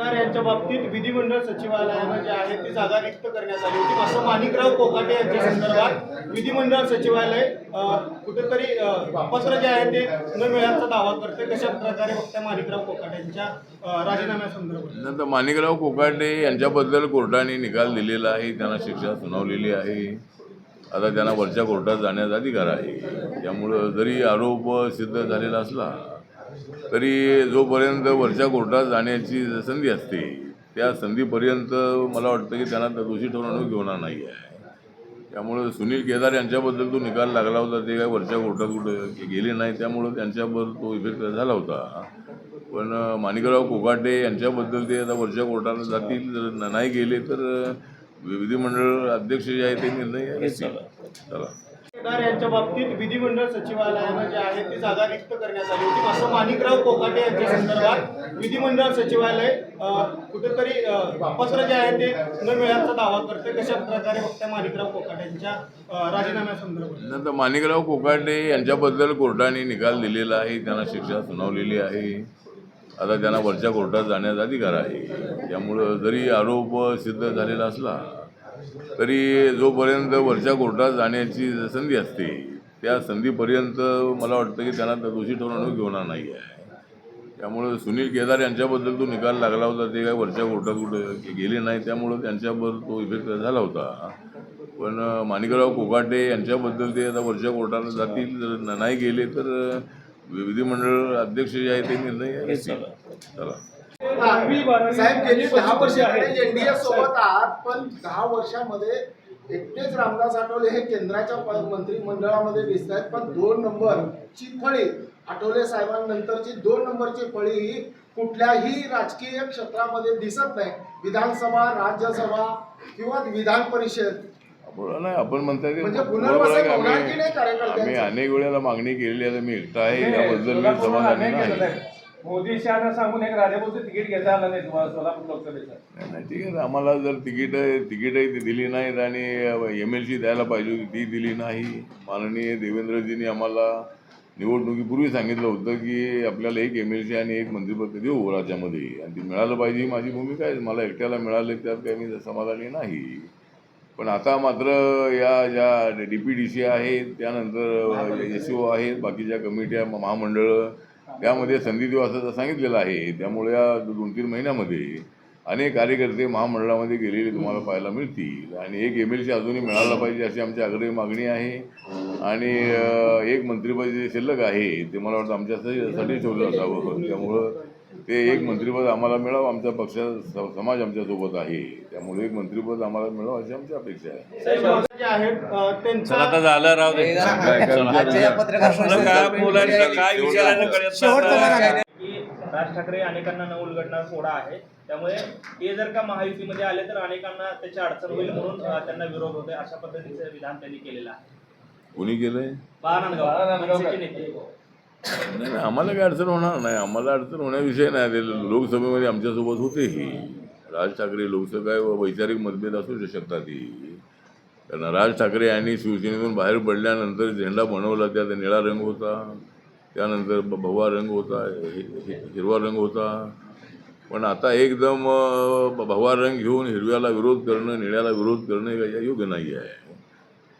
केदार यांच्या बाबतीत विधिमंडळ सचिवालयानं जे आहे ती जागा रिक्त करण्यात आली होती. असं माणिकराव कोकाटे यांच्या संदर्भात विधिमंडळ सचिवालय कुठेतरी पत्र जे आहे ते न मिळाल्याचा दावा करते कशा प्रकारे बघताय माणिकराव कोकाटे यांच्या राजीनाम्यासंदर्भात नंतर माणिकराव कोकाटे यांच्याबद्दल कोर्टाने निकाल दिलेला आहे. त्यांना शिक्षा सुनावलेली आहे. आता त्यांना वरच्या कोर्टात जाण्याचा अधिकार आहे. त्यामुळं जरी आरोप सिद्ध झालेला असला तरी जोपर्यंत वरच्या कोर्टात जाण्याची संधी असते त्या संधीपर्यंत मला वाटतं की त्यांना दोषी ठरवणूक घेणार नाही आहे त्यामुळं सुनील केदार यांच्याबद्दल तो निकाल लागला होता ते काय वरच्या कोर्टात कुठं गेले नाही त्यामुळं त्यांच्यावर तो इफेक्ट झाला होता. पण माणिकराव कोकाटे यांच्याबद्दल ते आता वरच्या कोर्टाला जातील जर नाही गेले तर विधिमंडळ अध्यक्ष जे आहे ते निर्णय चला. केदार यांच्या बाबतीत विधिमंडळ सचिवालयानं जे आहे ती जागा रिक्त करण्यात आली होती. असं माणिकराव कोकाटे यांच्या संदर्भात विधिमंडळ सचिवालय कुठेतरी पत्र जे आहे ते न मिळाल्याचा दावा करते कशा प्रकारे फक्त माणिकराव कोकाटे यांच्या राजीनाम्यासंदर्भात नंतर माणिकराव कोकाटे यांच्याबद्दल कोर्टाने निकाल दिलेला आहे. त्यांना शिक्षा सुनावलेली आहे. आता त्यांना वरच्या कोर्टात जाण्याचा अधिकार आहे. त्यामुळं जरी आरोप सिद्ध झालेला असला तरी जोपर्यंत वरच्या कोर्टात जाण्याची संधी असते त्या संधीपर्यंत मला वाटतं की त्यांना दोषी ठरवणूक घेणार नाही आहे त्यामुळं सुनील केदार यांच्याबद्दल तो निकाल लागला होता ते काय वरच्या कोर्टात कुठं गेले नाही त्यामुळं त्यांच्यावर तो इफेक्ट झाला होता. पण माणिकराव कोकाटे यांच्याबद्दल ते आता वरच्या कोर्टाला जातील जर नाही गेले तर विधिमंडळ अध्यक्ष जे आहे ते निर्णय चला. साहेब गेली दहा वर्ष एनडीए सोबत आहात पण दहा वर्षामध्ये एकटेच रामदास आठवले हे केंद्राच्या मंत्रिमंडळामध्ये दिसत आहेत पण दोन नंबरची फळी आठवले साहेबांनंतरची दोन नंबरची फळी ही कुठल्याही राजकीय क्षेत्रामध्ये दिसत नाही. विधानसभा राज्यसभा किंवा विधान परिषद. आपण नाही आपण म्हणताय म्हणजे की कार्यकर्त्यांचं? आम्ही अनेक वेळेला मागणी केलेली आहे मी एकटा आहे याबद्दल मी समाधानी नाही. मोदी शहाना सांगून एक राजापूरचं तिकीट घेता आलं नाही तुम्हाला सोलापूर लोकसभेचं. नाही नाही ठीक आहे ना. आम्हाला जर तिकीट तिकीटही ती दिली नाहीत आणि एम एल सी द्यायला पाहिजे होती ती दिली नाही. माननीय देवेंद्रजींनी आम्हाला निवडणुकीपूर्वी सांगितलं होतं की आपल्याला एक एम एल सी आणि एक मंत्रिपद देऊ राज्यामध्ये. आणि ती मिळालं पाहिजे ही माझी भूमिका आहे. मला एकट्याला मिळालं त्यात काही मी समाधानी नाही. पण आता मात्र या ज्या डी पी डी सी आहेत त्यानंतर एस ओ आहेत बाकीच्या कमिट्या महामंडळं त्यामध्ये संधी दिवस असं सांगितलेलं आहे त्यामुळे या दोन तीन महिन्यामध्ये अनेक कार्यकर्ते महामंडळामध्ये गेलेले तुम्हाला पाहायला मिळतील. आणि एक एम एल सी अजूनही मिळाला पाहिजे अशी आमची आग्रही मागणी आहे. आणि एक मंत्रिपद जे शिल्लक आहे ते मला वाटतं आमच्यासाठी ठेवलं असावं. त्यामुळं ते एक मंत्रिपद आम्हाला मिळावं आमच्या पक्षा स- समाज आमच्यासोबत आहे. त्यामुळे एक मंत्रिपद आम्हाला मिळावं अशी आमची अपेक्षा आहे. आता झालं राव दे. काय- काय आजच्या या पत्रकार आपलं काय बोलायचं? काय विचारायचं? कळत नाही. की राज ठाकरे अनेकांना न उलगडणार सोडा आहे. त्यामुळे ते जर का महायुतीमध्ये आले तर अनेकांना त्याची अडचण होईल म्हणून अं, त्यांना विरोध होतोय अशा पद्धतीचं विधान त्यांनी केलेलं आहे. कोणी केलंय? बाळानंदगाव मनसेचे नेते. नाही नाही आम्हाला काही अडचण होणार नाही. आम्हाला अडचण होण्याविषय नाही ते लोकसभेमध्ये आमच्यासोबत होतेही राज ठाकरे लोकसभा व वैचारिक मतभेद असू शकतात ही. कारण राज ठाकरे यांनी शिवसेनेतून बाहेर पडल्यानंतर झेंडा बनवला त्यात निळा रंग होता. त्यानंतर ब- भगवा रंग होता हिरवा रंग होता. पण आता एकदम भगवा रंग घेऊन हिरव्याला विरोध करणं निळ्याला विरोध करणं काही योग्य नाही आहे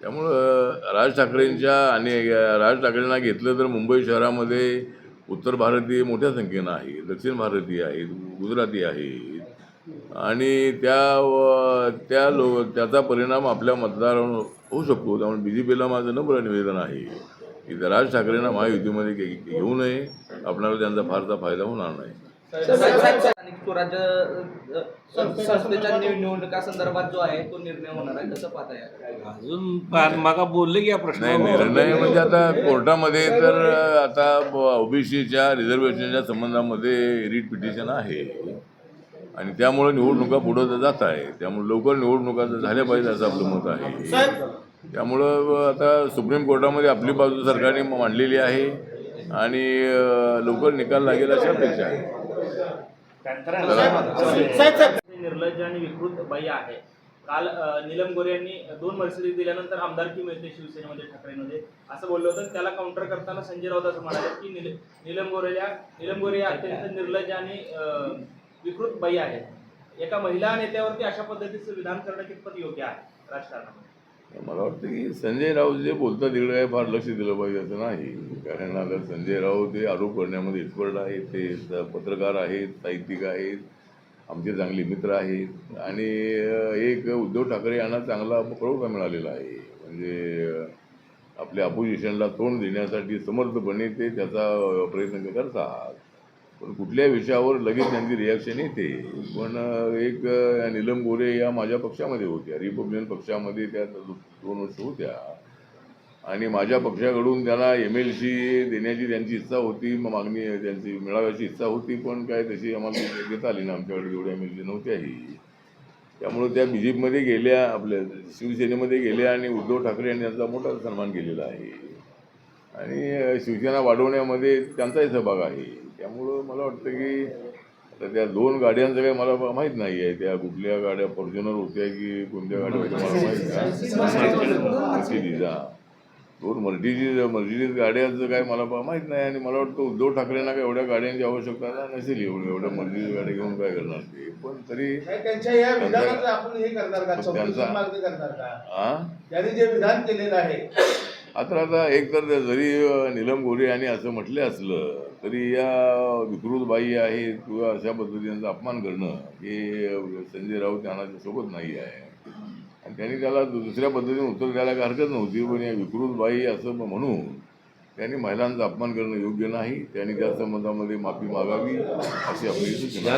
त्यामुळं राज ठाकरेंच्या आणि राज ठाकरेंना घेतलं तर मुंबई शहरामध्ये उत्तर भारतीय मोठ्या संख्येनं आहे दक्षिण भारतीय आहेत गुजराती आहेत. आणि त्या त्या लो त्याचा परिणाम आपल्या मतदारावर होऊ शकतो. त्यामुळे बी जे पीला माझं नम्र निवेदन आहे की त्या राज ठाकरेंना महायुतीमध्ये घे- घेऊ नये. आपल्याला त्यांचा फारसा फायदा होणार नाही. स्वराज्य संस्थेच्या निव- निवडणुका संदर्भात जो आहे तो निर्णय होणार आहे कसं पाहताय अजून मागा बोलले की या नाही प्रश्न निर्णय म्हणजे आता कोर्टामध्ये तर आता ओबीसीच्या रिझर्वेशनच्या संबंधामध्ये रिट पिटिशन आहे. आणि त्यामुळे निवडणुका पुढं तर जात आहे. त्यामुळे लवकर निवडणुका तर झाल्या पाहिजे असं आपलं मत आहे. त्यामुळं आता सुप्रीम कोर्टामध्ये आपली बाजू सरकारने मांडलेली आहे. आणि लवकर निकाल लागेल अशी अपेक्षा आहे. निर्लज्ज आणि विकृत बाई आहे. काल नीलम गोरे यांनी दोन मर्सिडीज दिल्यानंतर आमदारकी मिळते शिवसेनेमध्ये ठाकरेमध्ये. असं बोललं होतं. त्याला काउंटर करताना संजय राऊत असं म्हणाले की निल नीलम गोरेला नीलम गोरे या अत्यंत निर्लज्ज आणि विकृत बाई आहेत. एका महिला नेत्यावरती अशा पद्धतीचं विधान करणं कितपत योग्य आहे राजकारणामध्ये? मला वाटतं की संजय राऊत जे बोलतात तिकडे काय फार लक्ष दिलं पाहिजे असं नाही. कारण आता संजय राऊत हे आरोप करण्यामध्ये एक्सपर्ट आहेत ते स- पत्रकार आहेत साहित्यिक आहेत आमचे चांगले मित्र आहेत. आणि एक उद्धव ठाकरे यांना चांगला पळवटा मिळालेला आहे. म्हणजे आपल्या अपोजिशनला तोंड देण्यासाठी समर्थपणे ते त्याचा प्रयत्न करतात. पण कुठल्या विषयावर लगेच त्यांची रिॲक्शन येते. पण एक अं, नीलम गोरे या माझ्या पक्षामध्ये होत्या. रिपब्लिकन पक्षामध्ये त्या दोन वर्ष होत्या. आणि माझ्या पक्षाकडून त्यांना एम एल सी देण्याची त्यांची इच्छा होती म- मागणी त्यांची मिळाव्याची इच्छा होती पण काय तशी आम्हाला देता आली ना आमच्याकडे एवढ्या एम एल सी नव्हत्याही. त्यामुळे त्या बी जे पीमध्ये गेल्या आपल्या शिवसेनेमध्ये गेल्या आणि उद्धव ठाकरे यांनी त्यांचा मोठा सन्मान केलेला आहे. आणि शिवसेना वाढवण्यामध्ये त्यांचाही सहभाग आहे. त्यामुळं मला वाटतं की आता त्या दोन गाड्यांचं काही मला माहीत नाही आहे त्या कुठल्या गाड्या फॉर्च्युनर होत्या की कोणत्या गाड्या होत्या मला माहीत नाही. दोन मर्सिडीज मर्सिडीज गाड्याचं काय मला माहीत नाही आणि मला वाटतं उद्धव ठाकरेंना काय एवढ्या गाड्यांची आवश्यकता नसेल एवढं एवढ्या मर्सिडीज गाड्या घेऊन काय करणार ते. पण तरी त्यांचा- हा त्यांनी जे विधान केलेलं आहे आता आता एक तर जरी नीलम गोरे यांनी असं म्हटलं असलं तरी या विकृत बाई आहेत किंवा अशा पद्धतीचा अपमान करणं हे संजय राऊत यांना सोबत नाही आहे. आणि त्यांनी त्याला दुसऱ्या पद्धतीने उत्तर द्यायला काही हरकत नव्हती पण या विकृत बाई असं म- म्हणून त्यांनी महिलांचा अपमान करणं योग्य नाही त्यांनी त्या संबंधामध्ये माफी मागावी अशी आपली सूचना